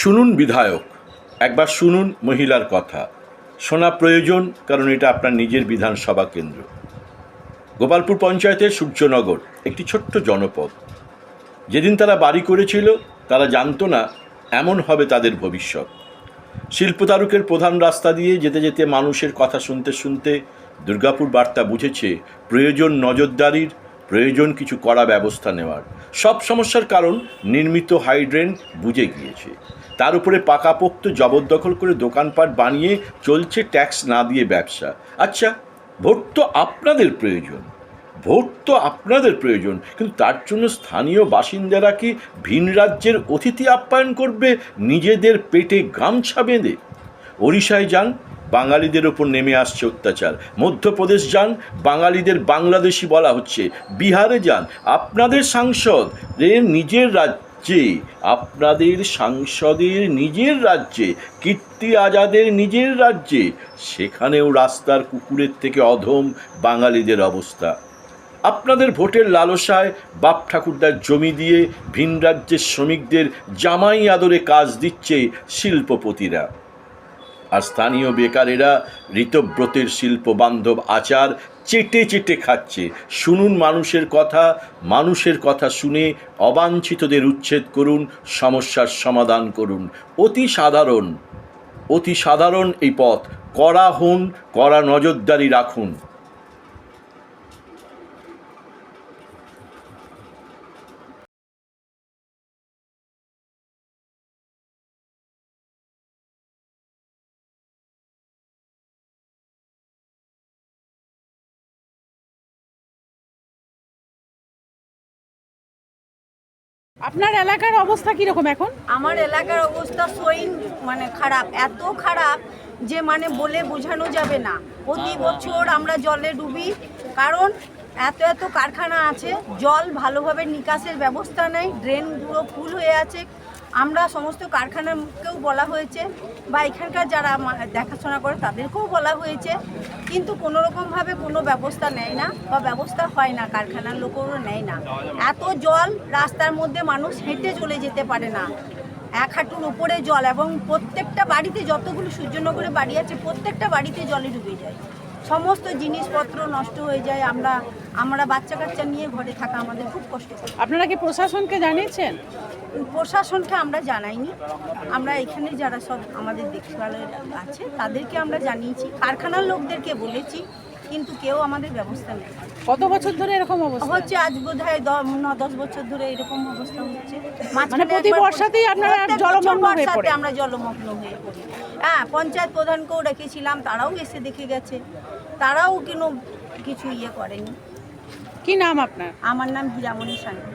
শুনুন বিধায়ক, একবার শুনুন মহিলার কথা। শোনা প্রয়োজন, কারণ এটা আপনার নিজের বিধানসভা কেন্দ্র। গোপালপুর পঞ্চায়েতের সূর্যনগর, একটি ছোট্ট জনপদ। যেদিন তারা বাড়ি করেছিল, তারা জানতো না, এমন হবে তাদের ভবিষ্যৎ। শিল্পতারুকের প্রধান রাস্তা দিয়ে যেতে যেতে মানুষের কথা শুনতে শুনতে দুর্গাপুর বার্তা বুঝেছে, প্রয়োজন নজরদারির, প্রয়োজন কিছু করা ব্যবস্থা নেওয়ার। সব সমস্যার কারণ নির্মিত হাইড্রেন বুঝে গিয়েছে। তার উপরে পাকাপোক্ত জবরদখল করে দোকানপাট বানিয়ে চলছে ট্যাক্স না দিয়ে ব্যবসা। আচ্ছা ভোট তো আপনাদের প্রয়োজন। ভোট তো আপনাদের প্রয়োজন, কিন্তু তার জন্য স্থানীয় বাসিন্দারা কি ভিন রাজ্যের অতিথি আপ্যায়ন করবে, নিজেদের পেটে গামছা বেঁধে? ওড়িশায় যান বাঙালিদের ওপর নেমে আসছে অত্যাচার। মধ্যপ্রদেশ যান, বাঙালিদের বাংলাদেশি বলা হচ্ছে। বিহারে যান, আপনাদের সাংসদ নিজের রাজ্যে, আপনাদের সাংসদের নিজের রাজ্যে, কীর্তি আজাদের নিজের রাজ্যে, সেখানেও রাস্তার কুকুরের থেকে অধম বাঙালিদের অবস্থা। আপনাদের ভোটের লালসায় বাপ ঠাকুরদার জমি দিয়ে ভিন রাজ্যের শ্রমিকদের জামাই আদরে কাজ দিচ্ছে শিল্পপতিরা। আর স্থানীয় বেকারেরা ঋতব্রতের শিল্প বান্ধব আচার চেটে চেটে খাচ্ছে। শুনুন মানুষের কথা মানুষের কথা শুনে অবাঞ্ছিতদের উচ্ছেদ করুন, সমস্যার সমাধান করুন। অতি সাধারণ অতি সাধারণ এই পথ। করা হন, কড়া নজরদারি রাখুন। আপনার এলাকার অবস্থা কীরকম এখন? আমার এলাকার অবস্থা সইন মানে খারাপ, এত খারাপ যে মানে বলে বোঝানো যাবে না। প্রতি বছর আমরা জলে ডুবি, কারণ এত এত কারখানা আছে, জল ভালোভাবে নিকাশের ব্যবস্থা নেই ড্রেনগুলো ফুল হয়ে আছে আমরা সমস্ত কারখানাকেও বলা হয়েছে বা এখানকার যারা দেখাশোনা করে তাদেরকেও বলা হয়েছে। কিন্তু কোনো রকমভাবে কোনো ব্যবস্থা নেয় না বা ব্যবস্থা হয় না, কারখানার লোকেরও নেয় না। এত জল রাস্তার মধ্যে মানুষ হেঁটে চলে যেতে পারে না। এক হাঁটুর উপরে জল এবং প্রত্যেকটা বাড়িতে যতগুলো সূর্যনগরে বাড়ি আছে, প্রত্যেকটা বাড়িতে জলে ডুবে যায়। সমস্ত জিনিসপত্র নষ্ট হয়ে যায়। আমরা আমরা বাচ্চা কাচ্চা নিয়ে ঘরে থাকা আমাদের খুব কষ্ট আপনারা কি প্রশাসনকে জানিয়েছেন? প্রশাসনকে আমরা জানাইনি। আমরা এখানে যারা সব আমাদের দেখভালের আছে তাদেরকে আমরা জানিয়েছি। কারখানার লোকদেরকে বলেছি কিন্তু কেউ আমাদের ব্যবস্থা নেই। কত বছর ধরে এরকম অবস্থা? হচ্ছে আজ বোধ হয় ন দশ বছর ধরে এরকম অবস্থা হচ্ছে। মানে প্রতি বর্ষাতেই আপনারা জলমগ্ন হয়ে পড়েন। আমরা জলমগ্ন হয়ে পড়ি। হ্যাঁ পঞ্চায়েত প্রধানকেও রেখেছিলাম তারাও এসে দেখে গেছে। তারাও কোনো কিছু ইয়ে করেনি। কি নাম আপনার? আমার নাম হীরামণি সান্যাল